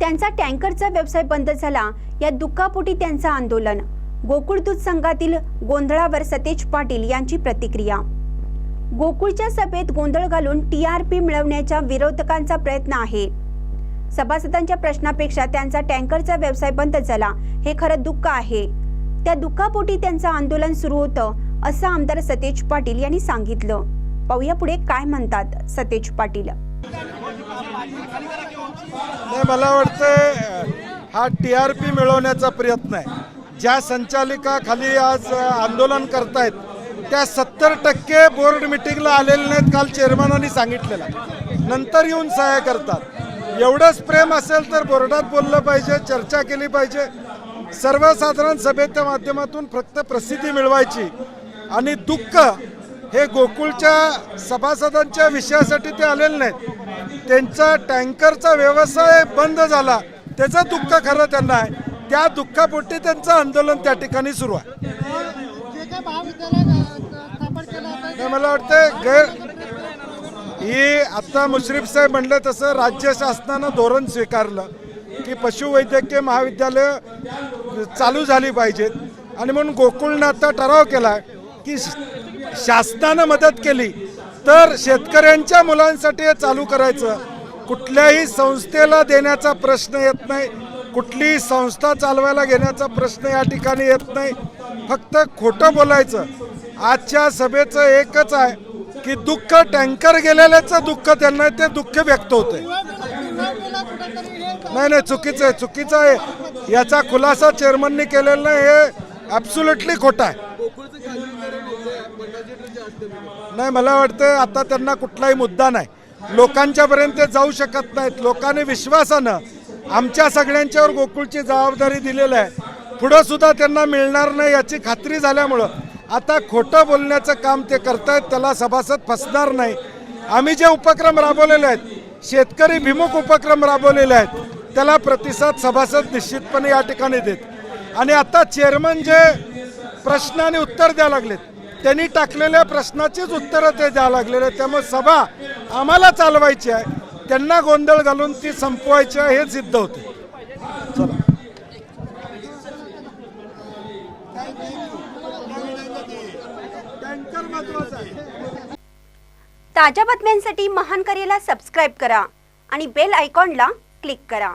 त्यांचा टँकरचा व्यवसाय बंद झाला. या दुःखापोटी त्यांचं आंदोलन. गोकुळ दूध संघातील गोंधळावर सतेज पाटील यांची प्रतिक्रिया. गोकुळच्या सभेत गोंधळ घालून टी आर पी मिळवण्याच्या विरोधकांचा प्रयत्न आहे. सभासदांच्या प्रश्नापेक्षा त्यांचा टँकरचा व्यवसाय बंद झाला. हे खरं दुःख आहे. त्या दुःखापोटी त्यांचं आंदोलन सुरू होतं असं आमदार सतेज पाटील यांनी सांगितलं. पाहूया पुढे काय म्हणतात सतेज पाटील. नाही मला वाटतं हा टी आर पी मिळवण्याचा प्रयत्न आहे. ज्या संचालिका खाली आज आंदोलन करतायत त्या सत्तर टक्के बोर्ड मिटिंगला आलेले नाहीत काल चेअरमनांनी सांगितलेलं आहे. नंतर येऊन सहाय्य करतात. एवढंच प्रेम असेल तर बोर्डात बोललं पाहिजे चर्चा केली पाहिजे. सर्वसाधारण सभेच्या माध्यमातून फक्त प्रसिद्धी मिळवायची आणि दुःख हे गोकुळच्या सभासदांच्या विषयासाठी ते आलेले नाहीत. त्यांचा टँकरचा व्यवसाय बंद झाला. त्याचं दुःख खरं त्यांना आहे. त्या दुःखापोटी त्यांचं आंदोलन त्या ठिकाणी सुरू आहे. मला वाटतं गैर ही आता मुश्रीफ साहेब म्हणलं तसं राज्य शासनानं धोरण स्वीकारलं की पशुवैद्यकीय महाविद्यालय चालू झाली पाहिजेत. आणि म्हणून गोकुळनं आता ठराव केला की शासनानं मदत केली तर शेतकऱ्यांच्या मुलांसाठी हे चालू करायचं. कुठल्याही संस्थेला देण्याचा प्रश्न येत नाही. कुठलीही संस्था चालवायला घेण्याचा प्रश्न या ठिकाणी येत नाही. फक्त खोटं बोलायचं. आजच्या सभेचं एकच आहे की दुःख टँकर गेलेल्याचं दुःख त्यांना ते दुःख व्यक्त होते नाही नाही चुकीचं आहे चुकीचं आहे. याचा खुलासा चेअरमननी केलेला नाही हे ॲब्सुलेटली खोटं आहे. नाही मला वाटतं आता त्यांना कुठलाही मुद्दा नाही. लोकांच्यापर्यंत ते जाऊ शकत नाहीत. लोकांनी विश्वासानं आमच्या सगळ्यांच्यावर गोकुळची जबाबदारी दिलेली आहे. पुढं सुद्धा त्यांना मिळणार नाही याची खात्री झाल्यामुळं आता खोटं बोलण्याचं काम ते करतायत त्याला सभासद फसणार नाही. आम्ही जे उपक्रम राबवलेले आहेत शेतकरी भिमुख उपक्रम राबवलेले आहेत त्याला प्रतिसाद सभासद निश्चितपणे या ठिकाणी देत. आणि आता चेअरमन जे प्रश्नाने उत्तर द्यायला लागलेत त्यांनी टाकलेल्या प्रश्नाचीच उत्तरं ते द्यावं लागलेले आहेत. त्यामुळे सभा आम्हाला चालवायची आहे. त्यांना गोंधळ घालून ती संपवायची आहे हे सिद्ध होते. चला. ताज्या बातम्यांसाठी महान करेला सबस्क्राईब करा आणि बेल आयकॉनला क्लिक करा.